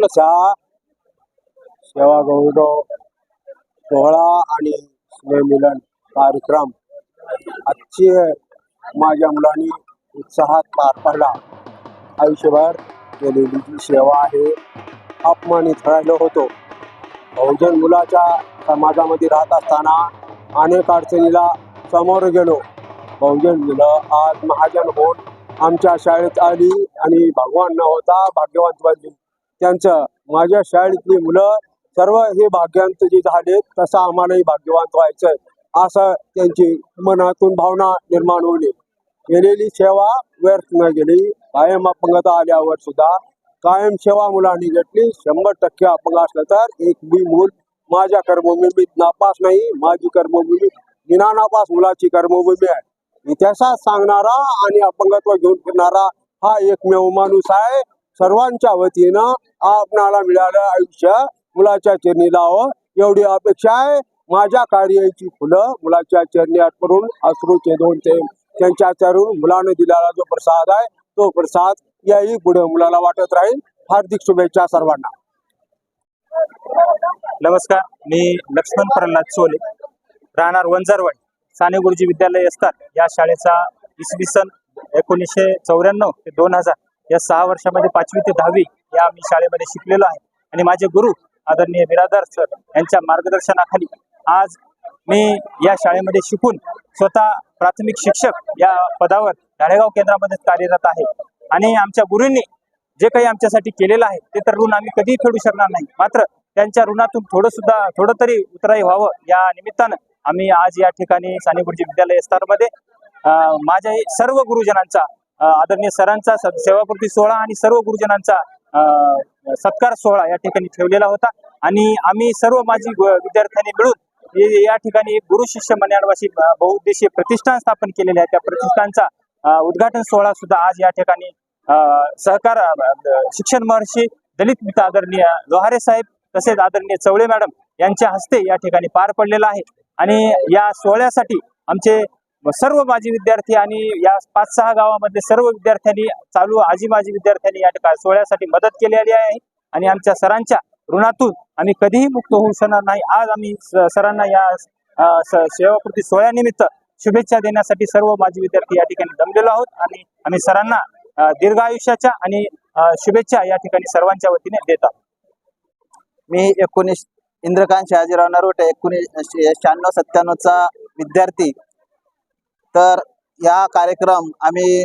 आजचा सेवा गौरव सोहळा आणि स्नेहमिलन कार्यक्रम आजची माझ्या मुलांनी उत्साहात पार पाडला. आयुष्यभर केलेली जी सेवा आहे अपमानित राहिलो होतो. बहुजन मुलाच्या समाजामध्ये राहत असताना अनेक अडचणीला समोर गेलो. बहुजन मुलं आज महाजन होऊन आमच्या शाळेत आली आणि भगवान न होता भाग्यवंत बनली. त्यांचं माझ्या शाळेतली मुलं सर्व हे भाग्यवंत जे झाले तसं आम्हालाही भाग्यवंत व्हायचं असं त्यांची मनातून भावना निर्माण होली केलेली सेवा व्यर्थ न गेली कायम अपंगता आल्यावर सुद्धा कायम सेवा मुलांनी घेतली शंभर टक्के अपंग असलं तर एक मी मूल माझ्या कर्मभूमीत नापास नाही माझी कर्मभूमी विना नापास मुलाची कर्मभूमी आहे. इतिहासात सांगणारा आणि अपंगत्व घेऊन फिरणारा हा एकमेव माणूस आहे. सर्वांच्या वतीनं आपणाला मिळालं आयुष्य. मुलाच्या चरणी लावं. एवढी अपेक्षा आहे. माझ्या कार्याची फुलं मुलाच्या चरणी करून अश्रूचे दोन ते त्यांच्या चरून मुलानं दिलेला जो प्रसाद आहे तो प्रसाद याही पुढे मुलाला वाटत राहील. हार्दिक शुभेच्छा सर्वांना. नमस्कार. मी लक्ष्मण प्रल्हाद सोले. राहणार वंजारवण साने गुरुजी विद्यालय असतात. या शाळेचा इसवी सन एकोणीसशे चौऱ्याण्णव ते दोन हजार या सहा वर्षामध्ये पाचवी ते दहावी या मी शाळेमध्ये शिकलेलो आहे. आणि माझे गुरु आदरणीय बिरादार सर यांच्या मार्गदर्शनाखाली आज मी या शाळेमध्ये शिकून स्वतः प्राथमिक शिक्षक या पदावर धाडेगाव केंद्रामध्ये कार्यरत आहे. आणि आमच्या गुरूंनी जे काही आमच्यासाठी केलेलं आहे ते तर ऋण आम्ही कधीही फेडू शकणार नाही. मात्र त्यांच्या ऋणातून थोडं सुद्धा थोडं तरी उतराई व्हावं या निमित्तानं आम्ही आज या ठिकाणी सानेगुरुजी विद्यालय स्तरमध्ये माझ्या सर्व गुरुजनांचा आदरणीय सरांचा स- सोहळा आणि सर्व गुरुजनांचा सत्कार सोहळा या ठिकाणी ठेवलेला होता. आणि आम्ही सर्व माझी विद्यार्थ्यांनी मिळून या ठिकाणी एक गुरु शिष्य मन्याडवाशी बहुउद्देशीय प्रतिष्ठान स्थापन केलेले आहे. त्या प्रतिष्ठानचा उद्घाटन सोहळा सुद्धा आज या ठिकाणी सहकार शिक्षण महर्षी दलित मित्र आदरणीय लोहारे साहेब तसेच आदरणीय चवळे मॅडम यांच्या हस्ते या ठिकाणी पार पडलेला आहे. आणि या सोहळ्यासाठी आमचे सर्व माजी विद्यार्थी आणि या पाच सहा गावामध्ये सर्व विद्यार्थ्यांनी चालू आजी माजी विद्यार्थ्यांनी या ठिकाणी सोहळ्यासाठी मदत केलेली आहे. आणि आमच्या सरांच्या ऋणातून आम्ही कधीही मुक्त होऊ शकणार नाही. आज आम्ही सरांना या सेवाकृती सोहळ्यानिमित्त शुभेच्छा देण्यासाठी सर्व माजी विद्यार्थी या ठिकाणी जमलेलो आहोत. आणि आम्ही सरांना दीर्घ आयुष्याच्या आणि शुभेच्छा या ठिकाणी सर्वांच्या वतीने देत आहोत. मी एकोणीस इंद्रकांत शहाजीराव नरोटे एकोणीस शहाण्णव सत्त्याण्णवचा विद्यार्थी. तर या कार्यक्रम आम्ही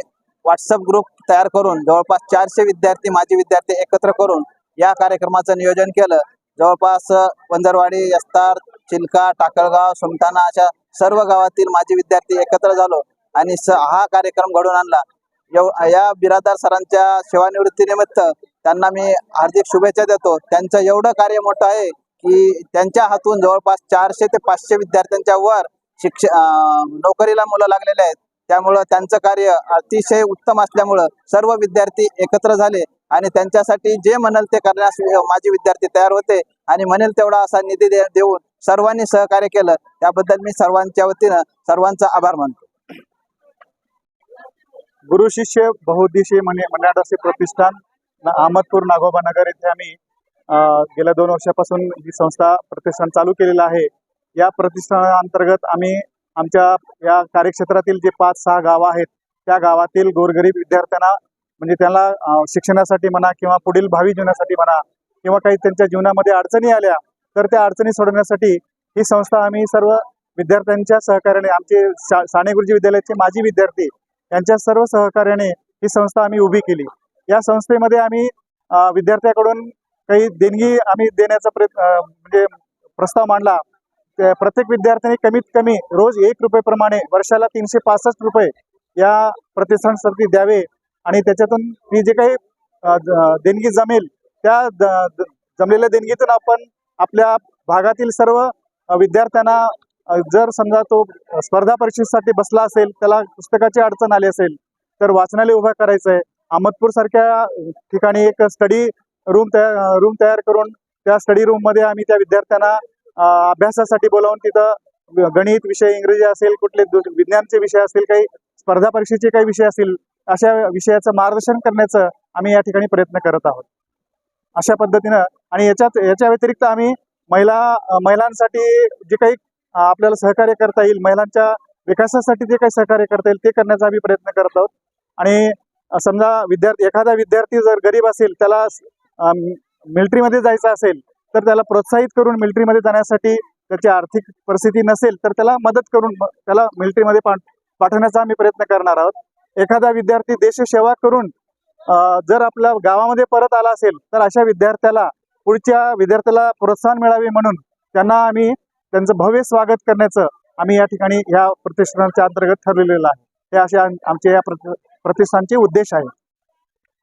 व्हॉट्सअप ग्रुप तयार करून जवळपास चारशे विद्यार्थी माजी विद्यार्थी एकत्र करून या कार्यक्रमाचं नियोजन केलं. जवळपास बंदरवाडी यस्तार चिलका टाकळगाव सुमठाणा अशा सर्व गावातील माजी विद्यार्थी एकत्र झालो आणि स हा कार्यक्रम घडून आणला. या बिरादार सरांच्या सेवानिवृत्तीनिमित्त त्यांना मी हार्दिक शुभेच्छा देतो. त्यांचं एवढं कार्य मोठं आहे की त्यांच्या हातून जवळपास चारशे ते पाचशे विद्यार्थ्यांच्या वर शिक्षण अं, नोकरीला मुलं लागलेले आहेत. त्यामुळं त्यांचं कार्य अतिशय उत्तम असल्यामुळं सर्व विद्यार्थी एकत्र झाले आणि त्यांच्यासाठी जे म्हणेल ते करण्यास माझे विद्यार्थी तयार होते. आणि म्हणेल तेवढा असा निधी देऊन सर्वांनी सहकार्य केलं. त्याबद्दल मी सर्वांच्या वतीनं सर्वांचा आभार मानतो. गुरु शिष्य बहुदिशी मने मंडळाचे प्रतिष्ठान अहमदपूर नागोबा नगर येथे आम्ही अं, गेल्या दोन वर्षापासून ही संस्था प्रतिष्ठान चालू केलेलं आहे. या प्रतिष्ठानाअंतर्गत आम्ही आमच्या या कार्यक्षेत्रातील जे पाच सहा गावं आहेत त्या गावातील गोरगरीब विद्यार्थ्यांना म्हणजे त्यांना शिक्षणासाठी म्हणा किंवा पुढील भावी जीवनासाठी म्हणा किंवा काही त्यांच्या जीवनामध्ये अडचणी आल्या तर त्या अडचणी सोडवण्यासाठी ही संस्था आम्ही सर्व विद्यार्थ्यांच्या सहकार्याने आमचे सा साने गुरुजी विद्यालयाचे माजी विद्यार्थी यांच्या सर्व सहकार्याने ही संस्था आम्ही उभी केली. या संस्थेमध्ये आम्ही विद्यार्थ्याकडून काही देणगी आम्ही देण्याचा प्रयत्न म्हणजे प्रस्ताव मांडला. प्रत्येक विद्यार्थ्यांनी कमीत कमी रोज एक रुपयेप्रमाणे वर्षाला तीनशे पासष्ट रुपये या प्रतिष्ठानसाठी द्यावे आणि त्याच्यातून ती जे काही देणगी जमेल त्या जमलेल्या देणगीतून आपण आपल्या भागातील सर्व विद्यार्थ्यांना जर समजा तो स्पर्धा परीक्षेसाठी बसला असेल त्याला पुस्तकाची अडचण आली असेल तर वाचनालय उभा करायचं आहे अहमदपूर सारख्या ठिकाणी एक स्टडी रूम तयार रूम तयार करून त्या स्टडी रूममध्ये आम्ही त्या विद्यार्थ्यांना अभ्यासासाठी बोलावून तिथं गणित विषय इंग्रजी असेल कुठले विज्ञानचे विषय असतील काही स्पर्धा परीक्षेचे काही विषय असतील अशा विषयाचं मार्गदर्शन करण्याचं आम्ही या ठिकाणी प्रयत्न करत आहोत. अशा पद्धतीनं आणि याच्यात याच्या व्यतिरिक्त आम्ही महिला महिलांसाठी जे काही आपल्याला सहकार्य करता येईल महिलांच्या विकासासाठी जे काही सहकार्य करता येईल ते करण्याचा आम्ही प्रयत्न करत आहोत. आणि समजा विद्यार्थी एखादा विद्यार्थी जर गरीब असेल त्याला मिलिटरीमध्ये जायचं असेल तर त्याला प्रोत्साहित करून मिलिटरीमध्ये जाण्यासाठी त्याची आर्थिक परिस्थिती नसेल तर त्याला मदत करून त्याला मिलिटरीमध्ये पाठ पाठवण्याचा आम्ही प्रयत्न करणार आहोत. एखादा विद्यार्थी देशसेवा करून जर आपल्या गावामध्ये परत आला असेल तर अशा विद्यार्थ्याला पुढच्या विद्यार्थ्याला प्रोत्साहन मिळावे म्हणून त्यांना आम्ही त्यांचं भव्य स्वागत करण्याचं आम्ही या ठिकाणी या प्रतिष्ठानाच्या अंतर्गत ठरलेलं आहे. हे असे आमचे या प्रति- प्रतिष्ठानचे उद्देश आहे.